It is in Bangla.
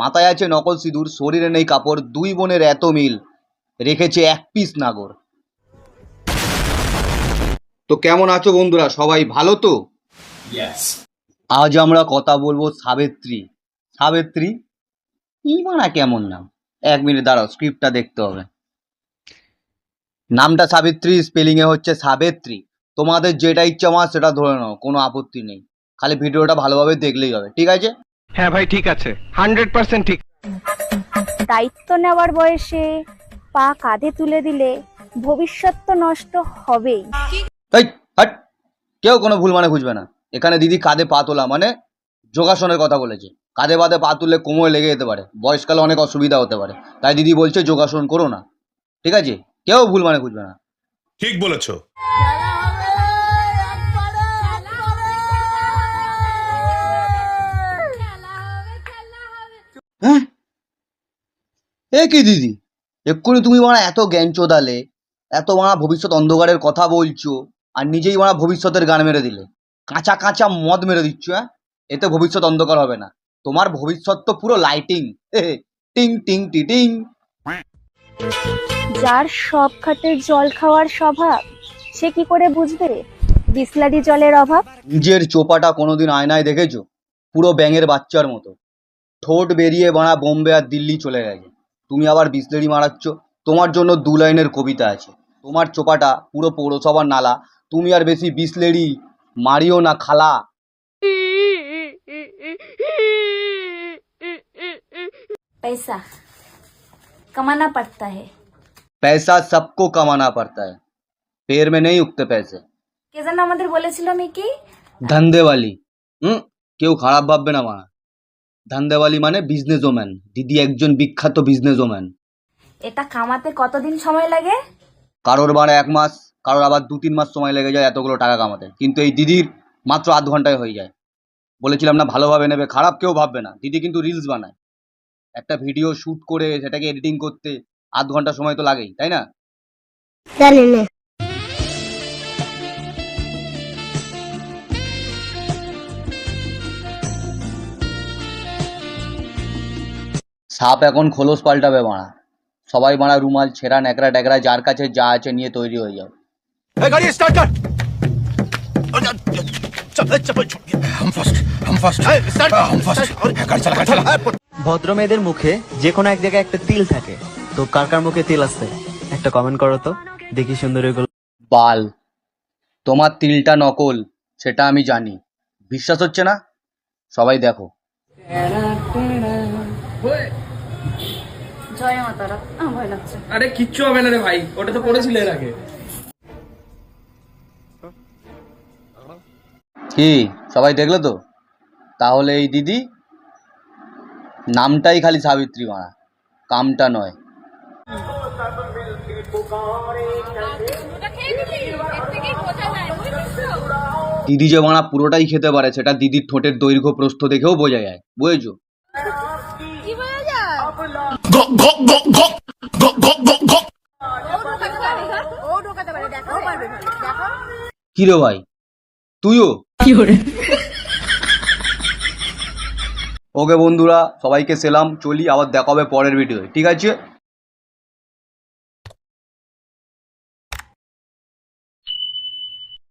মাথায় আছে নকল সিঁদুর শরীরে নেই কাপড় দুই বোনের এত মিল। রেখেছে এক পিস নাগর। তো কেমন আছো বন্ধুরা? সবাই ভালো তো? আজ আমরা কথা বলব সাবেত্রী। সাবেত্রী ইমানা কেমন নাম? এক মিনিট দাঁড়াও স্ক্রিপ্টটা দেখতে হবে। নামটা সাবিত্রী স্পেলিং এ হচ্ছে সাবেত্রী। তোমাদের যেটা ইচ্ছা আমার সেটা ধরে নাও কোনো আপত্তি নেই। খালি ভিডিওটা ভালোভাবে দেখলেই হবে ঠিক আছে? হ্যাঁ ভাই ঠিক আছে। হান্ড্রেড পার্সেন্ট ঠিক। দায়িত্ব নেওয়ার বয়সে পা কাঁধে তুলে দিলে ভবিষ্যৎ তো নষ্ট হবেই। এই হাট কেউ কোনো ভুল মানে বুঝবে না। এখানে দিদি কাঁধে পা তোলা মানে যোগাসনের কথা বলেছে। কাঁধে বাঁধে পা তুললে কোমরে লেগে যেতে পারে। বয়সকালে অনেক অসুবিধা হতে পারে। তাই দিদি বলছে যোগাসন করো না। ঠিক আছে? কেউ ভুল মানে বুঝবে না। ঠিক বলেছ। হ্যাঁ? এ কি দিদি? এক্ষুনি তুমি মারা এত জ্ঞান চোদালে এত মারা ভবিষ্যৎ অন্ধকারের কথা বলছো আর নিজেই মারা ভবিষ্যতের গান মেরে দিলে। কাঁচা কাঁচা মদ মেরে দিচ্ছ হ্যাঁ? এতে ভবিষ্যৎ অন্ধকার হবে না। তোমার ভবিষ্যৎ তো পুরো লাইটিং টিং টিং টি টিং। যার সব খাটের জল খাওয়ার স্বভাব সে কি করে বুঝবে? বিসলারি জলের অভাব? নিজের চোপাটা কোনোদিন আয়নায় দেখেছ? পুরো ব্যাঙের বাচ্চার মতো। ঠোঁট বেরিয়ে বাড়া বোম্বে আর দিল্লি চলে গেছে তুমি আবার বিসলেরি মারাচ্ছ তোমার জন্য দু লাইনের কবিতা আছে তোমার চোপাটা পুরো পৌরসভার নালা তুমি আর বেশি বিসলেরি মারিও না খালা पैसा कमाना पड़ता है पैसा सबको कमाना पड़ता है पैर में नहीं उगते पैसे কে যেন আমাদের বলেছিল মিকি ধান্দেওয়ালি হুম কেউ খারাপ ভাববে না মানা ধান্দেওয়ালি মানে বিজনেস ওম্যান দিদি একজন বিখ্যাত বিজনেস ওম্যান এটা কামাতে কতদিন সময় লাগে? কারোর বার এক মাস কারোর আবার দু তিন মাস সময় লেগে যায় এতগুলো টাকা কামাতে। কিন্তু এই দিদির মাত্র আধ ঘন্টায় হয়ে যায়। বলেছিলাম না ভালোভাবে নেবে খারাপ কেউ ভাববে না। দিদি কিন্তু রিলস বানায়। একটা ভিডিও শুট করে সেটাকে এডিটিং করতে আধ ঘণ্টা সময় তো লাগেই তাই না? জানি না। সাপ এখন খোলস পাল্টাবে মারা। সবাই মারা রুমাল ছেঁড়া ন্যাকড়া ট্যাকরা যার কাছে যা আছে নিয়ে তৈরি হয়ে যাও। ভদ্র মেয়েদের মুখে যে কোনো এক জায়গায় একটা তিল থাকে। তো কার কার মুখে তিল আছে একটা কমেন্ট করো তো। দেখি সুন্দরী গুলো। বাল। তোমার তিলটা নকল সেটা আমি জানি। বিশ্বাস হচ্ছে না? সবাই দেখো। জয় মাতারা আমার ভয় লাগছে। আরে কিচ্ছু হবে না রে ভাই। ওটা তো পড়েছিল এর আগে। কি? সবাই দেখলে তো? তাহলে এই দিদি নামটাই খালি সাবিত্রী মারা। কামটা নয়। দিদি যে মারা পুরোটাই খেতে পারে সেটা দিদির ঠোঁটের দৈর্ঘ্য প্রস্থ দেখেও বোঝা যায়। বুঝেছ? কি রে ভাই? তুইও? ওকে বন্ধুরা সবাইকে সেলাম। চলি আবার দেখা হবে পরের ভিডিও ঠিক আছে?